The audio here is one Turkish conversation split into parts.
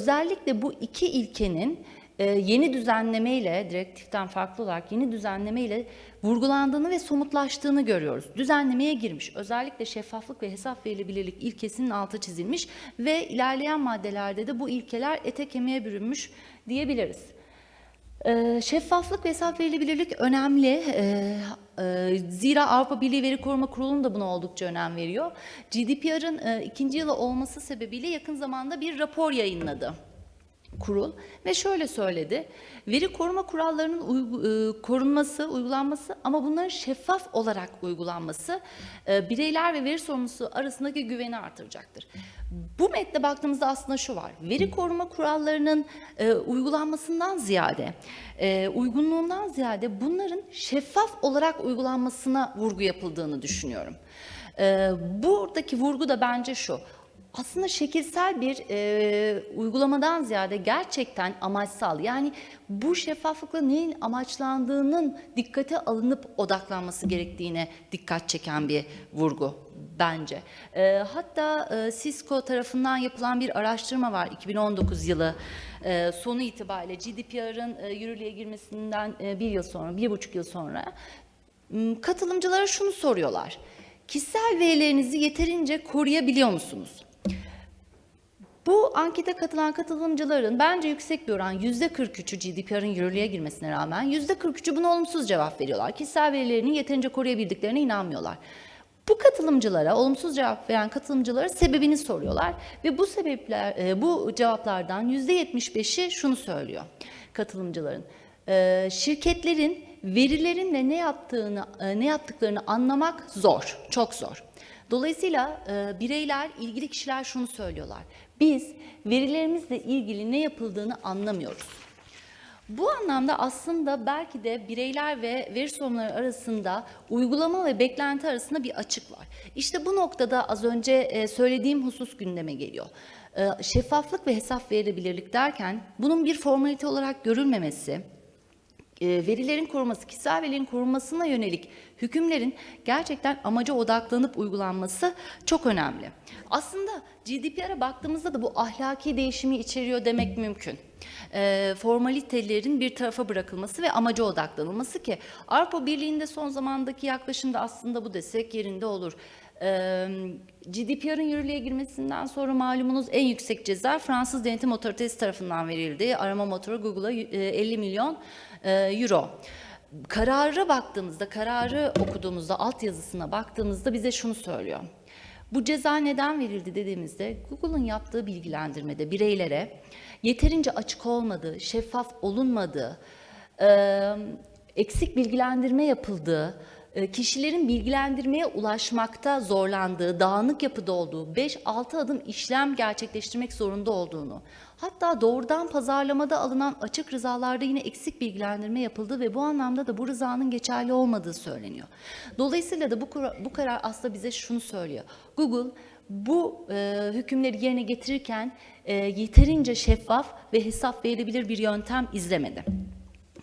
özellikle bu iki ilkenin e, yeni düzenlemeyle, direktiften farklı olarak yeni düzenlemeyle vurgulandığını ve somutlaştığını görüyoruz. Düzenlemeye girmiş. Özellikle şeffaflık ve hesap verilebilirlik ilkesinin altı çizilmiş ve ilerleyen maddelerde de bu ilkeler ete kemiğe bürünmüş diyebiliriz. Ee, Şeffaflık ve hesap verilebilirlik önemli. Ee, e, Zira Avrupa Birliği Veri Koruma Kurulu'nun da buna oldukça önem veriyor. GDPR'ın e, ikinci yılı olması sebebiyle yakın zamanda bir rapor yayınladı kurul ve şöyle söyledi. Veri koruma kurallarının uygu- e, korunması, uygulanması ama bunların şeffaf olarak uygulanması e, bireyler ve veri sorumlusu arasındaki güveni artıracaktır. Bu metne baktığımızda aslında şu var. Veri koruma kurallarının e, uygulanmasından ziyade, e, uygunluğundan ziyade bunların şeffaf olarak uygulanmasına vurgu yapıldığını düşünüyorum. E, buradaki vurgu da bence şu. Aslında şekilsel bir e, uygulamadan ziyade gerçekten amaçsal yani bu şeffaflıkla neyin amaçlandığının dikkate alınıp odaklanması gerektiğine dikkat çeken bir vurgu bence. E, hatta e, Cisco tarafından yapılan bir araştırma var 2019 yılı e, sonu itibariyle GDPR'ın e, yürürlüğe girmesinden e, bir yıl sonra, bir buçuk yıl sonra katılımcılara şunu soruyorlar. Kişisel verilerinizi yeterince koruyabiliyor musunuz? Bu ankete katılan katılımcıların bence yüksek bir oran %43'ü GDPR'ın yürürlüğe girmesine rağmen %43'ü buna olumsuz cevap veriyorlar. Kişisel verilerini yeterince koruyabildiklerine inanmıyorlar. Bu katılımcılara, olumsuz cevap veren katılımcılara sebebini soruyorlar ve bu sebepler, e, bu cevaplardan %75'i şunu söylüyor katılımcıların. E, Şirketlerin verilerinle ne yaptığını, e, ne yaptıklarını anlamak zor, çok zor. Dolayısıyla e, bireyler, ilgili kişiler şunu söylüyorlar. Biz verilerimizle ilgili ne yapıldığını anlamıyoruz. Bu anlamda aslında belki de bireyler ve veri sorunları arasında uygulama ve beklenti arasında bir açık var. İşte bu noktada az önce e, söylediğim husus gündeme geliyor. E, Şeffaflık ve hesap verilebilirlik derken bunun bir formalite olarak görülmemesi, verilerin korunması, kişisel verilerin korunmasına yönelik hükümlerin gerçekten amaca odaklanıp uygulanması çok önemli. Aslında GDPR'a baktığımızda da bu ahlaki değişimi içeriyor demek mümkün. E, formalitelerin bir tarafa bırakılması ve amaca odaklanılması ki Avrupa Birliği'nde son zamandaki yaklaşımda aslında bu desek yerinde olur. GDPR'ın yürürlüğe girmesinden sonra malumunuz en yüksek ceza Fransız Denetim Otoritesi tarafından verildi. Arama motoru Google'a e, 50 milyon euro. Karara baktığımızda, kararı okuduğumuzda, altyazısına baktığımızda bize şunu söylüyor. Bu ceza neden verildi dediğimizde Google'ın yaptığı bilgilendirmede bireylere yeterince açık olmadığı, şeffaf olunmadığı, eksik bilgilendirme yapıldığı, kişilerin bilgilendirmeye ulaşmakta zorlandığı, dağınık yapıda olduğu, 5-6 adım işlem gerçekleştirmek zorunda olduğunu, hatta doğrudan pazarlamada alınan açık rızalarda yine eksik bilgilendirme yapıldığı ve bu anlamda da bu rızanın geçerli olmadığı söyleniyor. Dolayısıyla da bu, bu karar aslında bize şunu söylüyor. Google bu e, hükümleri yerine getirirken e, yeterince şeffaf ve hesap verilebilir bir yöntem izlemedi.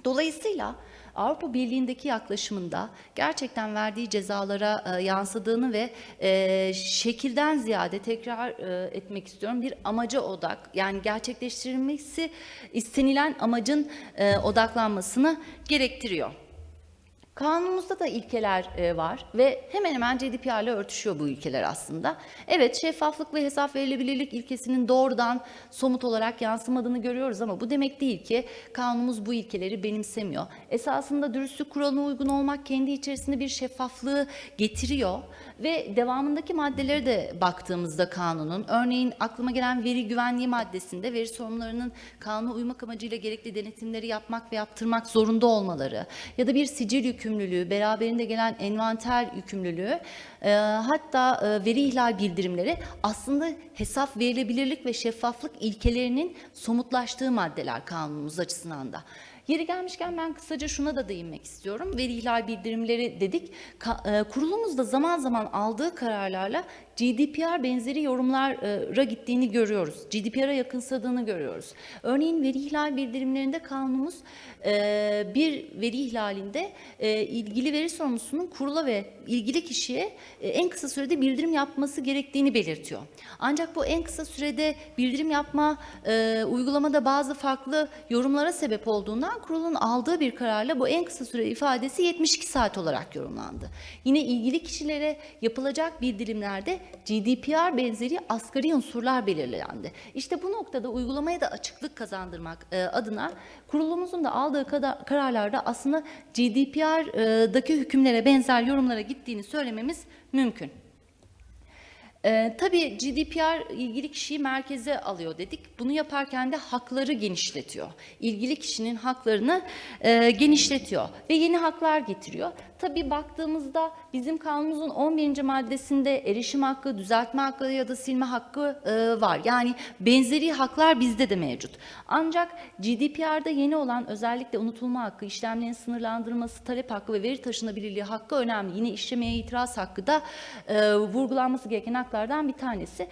Dolayısıyla Avrupa Birliği'ndeki yaklaşımında gerçekten verdiği cezalara e, yansıdığını ve e, şekilden ziyade tekrar e, etmek istiyorum bir amaca odak yani gerçekleştirilmesi istenilen amacın e, odaklanmasını gerektiriyor. Kanunumuzda da ilkeler e, var ve hemen hemen GDPR ile örtüşüyor bu ilkeler aslında. Evet şeffaflık ve hesap verilebilirlik ilkesinin doğrudan somut olarak yansımadığını görüyoruz ama bu demek değil ki kanunumuz bu ilkeleri benimsemiyor. Esasında dürüstlük kuralına uygun olmak kendi içerisinde bir şeffaflığı getiriyor ve devamındaki maddelere de baktığımızda kanunun örneğin aklıma gelen veri güvenliği maddesinde veri sorumlularının kanuna uymak amacıyla gerekli denetimleri yapmak ve yaptırmak zorunda olmaları ya da bir sicil yükümlülüğü, beraberinde gelen envanter yükümlülüğü, e, hatta e, veri ihlal bildirimleri aslında hesap verilebilirlik ve şeffaflık ilkelerinin somutlaştığı maddeler kanunumuz açısından da. Yeri gelmişken ben kısaca şuna da değinmek istiyorum. Veri ihlal bildirimleri dedik. E, kurulumuz da zaman zaman aldığı kararlarla GDPR benzeri yorumlara gittiğini görüyoruz. GDPR'a yakınsadığını görüyoruz. Örneğin veri ihlal bildirimlerinde kanunumuz bir veri ihlalinde ilgili veri sorumlusunun kurula ve ilgili kişiye e, en kısa sürede bildirim yapması gerektiğini belirtiyor. Ancak bu en kısa sürede bildirim yapma e, uygulamada bazı farklı yorumlara sebep olduğundan kurulun aldığı bir kararla bu en kısa süre ifadesi 72 saat olarak yorumlandı. Yine ilgili kişilere yapılacak bildirimlerde GDPR benzeri asgari unsurlar belirlendi. İşte bu noktada uygulamaya da açıklık kazandırmak e, adına kurulumuzun da aldığı kada- kararlarda aslında GDPR'daki hükümlere benzer yorumlara gittiğini söylememiz mümkün. Ee, tabii GDPR ilgili kişiyi merkeze alıyor dedik. Bunu yaparken de hakları genişletiyor. İlgili kişinin haklarını e, genişletiyor ve yeni haklar getiriyor. Tabii baktığımızda bizim kanunumuzun 11. maddesinde erişim hakkı, düzeltme hakkı ya da silme hakkı e, var. Yani benzeri haklar bizde de mevcut. Ancak GDPR'da yeni olan özellikle unutulma hakkı, işlemlerin sınırlandırılması, talep hakkı ve veri taşınabilirliği hakkı önemli. Yine işlemeye itiraz hakkı da e, vurgulanması gereken haklardan bir tanesi.